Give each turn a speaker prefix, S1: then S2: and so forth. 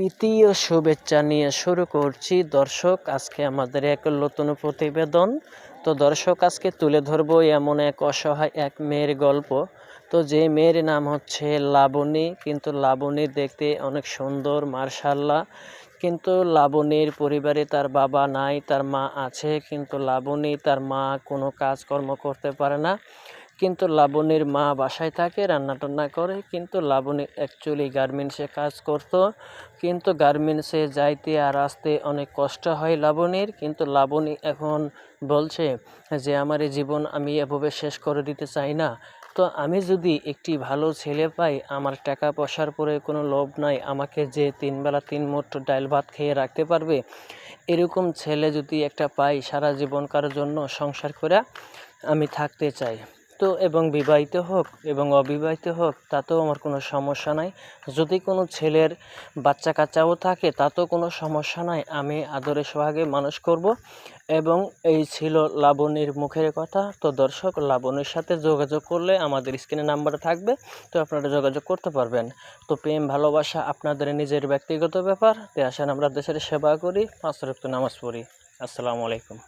S1: ও শুভেচ্ছা নিয়ে শুরু করছি। দর্শক, আজকে আমাদের এক নতুন প্রতিবেদন। তো দর্শক, আজকে তুলে ধরবো এমন এক অসহায় এক মেয়ের গল্প। তো যে মেয়ের নাম হচ্ছে লাবণী। কিন্তু লাবণী দেখতে অনেক সুন্দর, মার্শাল্লাহ। কিন্তু লাবণীর পরিবারে তার বাবা নাই, তার মা আছে। কিন্তু লাবণী তার মা কোনো কাজকর্ম করতে পারে না। কিন্তু লাবণীর মা বাসায় থাকে রান্না টান্না করে। কিন্তু লাবণী অ্যাকচুয়ালি গার্মেন্টসে কাজ করত। কিন্তু গার্মেন্টসে যাইতে আর আসতে অনেক কষ্ট হয় লাবণীর। কিন্তু লাবণী এখন বলছে যে, আমার এই জীবন আমি এভাবে শেষ করে দিতে চাই না। তো আমি যদি একটি ভালো ছেলে পাই, আমার টাকা পয়সার পরে কোনো লোভ নাই, আমাকে যে তিনবেলা তিন মুঠো ডাল ভাত খেয়ে রাখতে পারবে? এরকম ছেলে যদি একটা পাই সারা জীবনকার জন্য সংসার করে আমি থাকতে চাই। তো এবং বিবাহিত হোক এবং অবিবাহিত হোক, তাতেও আমার কোনো সমস্যা নাই। যদি কোনো ছেলের বাচ্চা কাচ্চাও থাকে, তাতেও কোনো সমস্যা নাই। আমি আদরে সোহাগে মানুষ করব এবং এই ছিল লাবণীর মুখের কথা। তো দর্শক, লাবণীর সাথে যোগাযোগ করলে আমাদের স্ক্রিনে নাম্বার থাকবে, তো আপনারা যোগাযোগ করতে পারবেন। তো প্রেম, ভালোবাসা আপনাদের নিজের ব্যক্তিগত ব্যাপার। তো আসেন, আমরা দেশের সেবা করি। পাঁচ রক্ত নামাজ পড়ি। আসসালামু আলাইকুম।